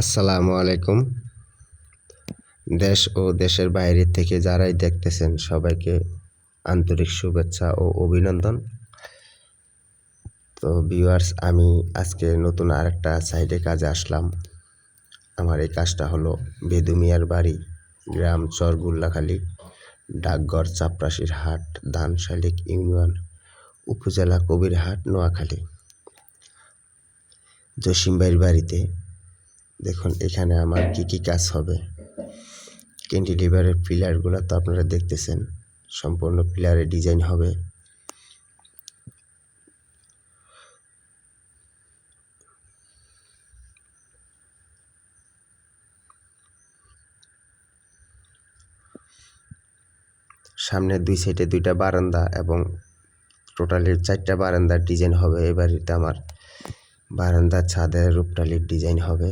আসসালামু আলাইকুম। দেশ ও দেশের বাইরে থেকে যারাই দেখতেছেন সবাইকে আন্তরিক শুভেচ্ছা ও অভিনন্দন। তো ভিউয়ার্স আমি আজকে নতুন আরেকটা সাইডে কাজে আসলাম। আমার এই কাজটা হলো বেদুমিয়ার বাড়ি, গ্রাম চরগুল্লাখালী, ডাকঘর চাপরাশির হাট, ধানশালিক ইউনিয়ন, উপজেলা কবিরহাট, নোয়াখালী। জসিম ভাইয়ের বাড়িতে দেখুন, এখানে আমার কি কি কাজ হবে। ক্যান্টিলিভারের পিলারগুলো তো আপনারা দেখতেছেন, সম্পূর্ণ পিলারে ডিজাইন হবে। সামনের দুই সাইডে দুইটা বারান্দা এবং টোটালি চারটা বারান্দার ডিজাইন হবে। বাড়িতে আমার বারান্দার ছাদের রূপটালির ডিজাইন হবে।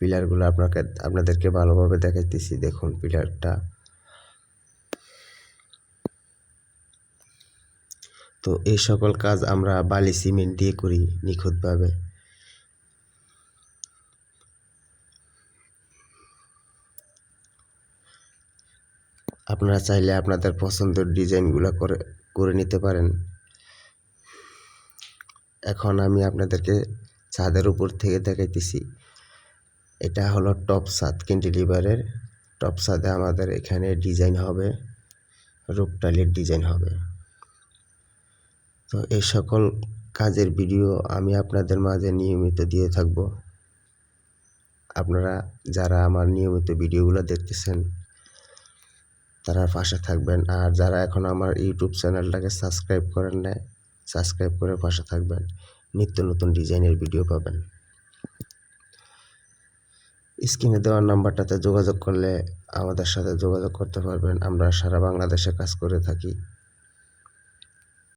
পিলারগুলো আপনাকে, আপনাদেরকে ভালোভাবে দেখাইতেছি। দেখুন পিলারটা। তো এই সকল কাজ আমরা বালি সিমেন্ট দিয়ে করি নিখুঁতভাবে। আপনারা চাইলে আপনাদের পছন্দের ডিজাইনগুলো করে করে নিতে পারেন। এখন আমি আপনাদেরকে ছাদের উপর থেকে দেখাইতেছি। এটা হলো টপ ছাদ ক্যান্টিলিভারের টপ ছাদে আমাদের এখানে ডিজাইন হবে, রূপটালির ডিজাইন হবে। তো এই সকল কাজের ভিডিও আমি আপনাদের মাঝে নিয়মিত দিয়ে থাকব। আপনারা যারা আমার নিয়মিত ভিডিওগুলো দেখতেছেন, তারা পাশে থাকবেন। আর যারা এখন আমার ইউটিউব চ্যানেলটাকে সাবস্ক্রাইব করেন না সাবস্ক্রাইব করে পাশে থাকবেন। নিত্য নতুন ডিজাইনের ভিডিও পাবেন। স্ক্রিনে দেওয়ার নাম্বারটাতে যোগাযোগ করলে আমাদের সাথে যোগাযোগ করতে পারবেন। আমরা সারা বাংলাদেশে কাজ করে থাকি।